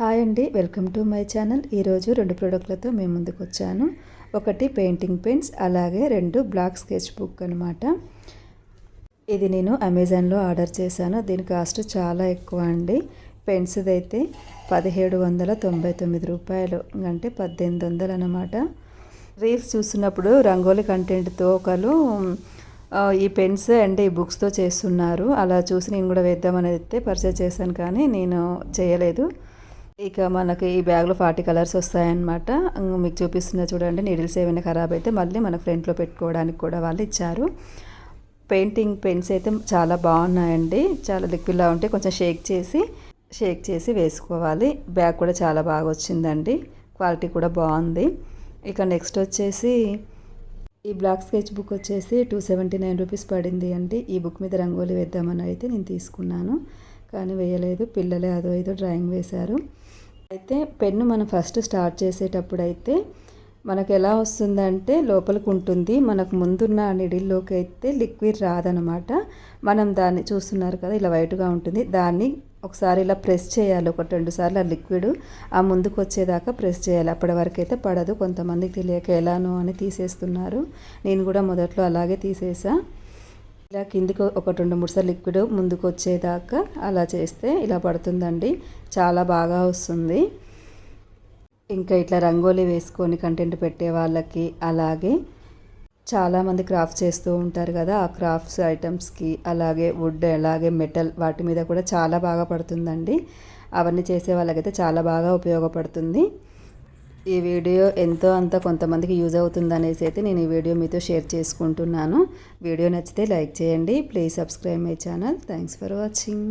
Hi అండి welcome to my channel. ఈరోజు రెండు ప్రోడక్ట్లతో మేము ముందుకు వచ్చాను. ఒకటి పెయింటింగ్ పెన్స్ అలాగే రెండు బ్లాక్ స్కెచ్ బుక్ అనమాట ఇది నేను అమెజాన్లో ఆర్డర్ చేశాను. దీని కాస్ట్ చాలా ఎక్కువ అండి. పెన్స్ది అయితే పదిహేడు వందల తొంభై తొమ్మిది రూపాయలు అంటే పద్దెనిమిది వందలు అనమాట రీల్స్ చూస్తున్నప్పుడు రంగోలీ కంటెంట్తో ఒకరు ఈ పెన్స్ అండ్ ఈ బుక్స్తో చేస్తున్నారు. అలా చూసి నేను కూడా వేద్దామని అయితే పర్చేస్ చేశాను కానీ నేను చేయలేదు. ఇక మనకి ఈ బ్యాగ్లో ఫార్టీ కలర్స్ వస్తాయన్నమాట. మీకు చూపిస్తున్న చూడండి నీడిల్స్ ఏమైనా ఖరాబ్ అయితే మళ్ళీ మన ఫ్రంట్లో పెట్టుకోవడానికి కూడా వాళ్ళు ఇచ్చారు. పెయింటింగ్ పెన్స్ అయితే చాలా బాగున్నాయండి. చాలా లిక్విడ్లా ఉంటే కొంచెం షేక్ చేసి షేక్ చేసి వేసుకోవాలి. బ్యాగ్ కూడా చాలా బాగా వచ్చిందండి. క్వాలిటీ కూడా బాగుంది. ఇక నెక్స్ట్ వచ్చేసి ఈ బ్లాక్ స్కెచ్ బుక్ వచ్చేసి టూ సెవెంటీ నైన్ రూపీస్ పడింది అండి. ఈ బుక్ మీద రంగోలి వేద్దామని అయితే నేను తీసుకున్నాను. కానీ వేయలేదు. పిల్లలే అదో ఏదో డ్రాయింగ్ వేశారు. అయితే పెన్ను మనం ఫస్ట్ స్టార్ట్ చేసేటప్పుడు అయితే మనకు ఎలా వస్తుందంటే లోపలికి ఉంటుంది. మనకు ముందున్న నిడిల్లోకి అయితే లిక్విడ్ రాదనమాట. మనం దాన్ని చూస్తున్నారు కదా ఇలా వైట్గా ఉంటుంది. దాన్ని ఒకసారి ఇలా ప్రెస్ చేయాలి. ఒక రెండు సార్లు ఆ లిక్విడ్ ఆ ముందుకు వచ్చేదాకా ప్రెస్ చేయాలి. అప్పటి వరకు అయితే పడదు. కొంతమందికి తెలియక ఎలానో అని తీసేస్తున్నారు. నేను కూడా మొదట్లో అలాగే తీసేసా. ఇలా కిందికి ఒక రెండు మూడు సార్లు లిక్విడ్ ముందుకు వచ్చేదాకా అలా చేస్తే ఇలా పడుతుందండి. చాలా బాగా వస్తుంది. ఇంకా ఇట్లా రంగోలీ వేసుకొని కంటెంట్ పెట్టే వాళ్ళకి అలాగే చాలామంది క్రాఫ్ట్ చేస్తూ ఉంటారు కదా ఆ క్రాఫ్ట్స్ ఐటమ్స్కి అలాగే వుడ్ అలాగే మెటల్ వాటి మీద కూడా చాలా బాగా పడుతుందండి. అవన్నీ చేసే వాళ్ళకైతే చాలా బాగా ఉపయోగపడుతుంది. ఈ వీడియో ఎంతో అంత కొంతమందికి యూజ్ అవుతుంది అనేసి అయితే నేను ఈ వీడియో మీతో షేర్ చేసుకుంటున్నాను. వీడియో నచ్చితే లైక్ చేయండి. Please subscribe my channel. Thanks for watching.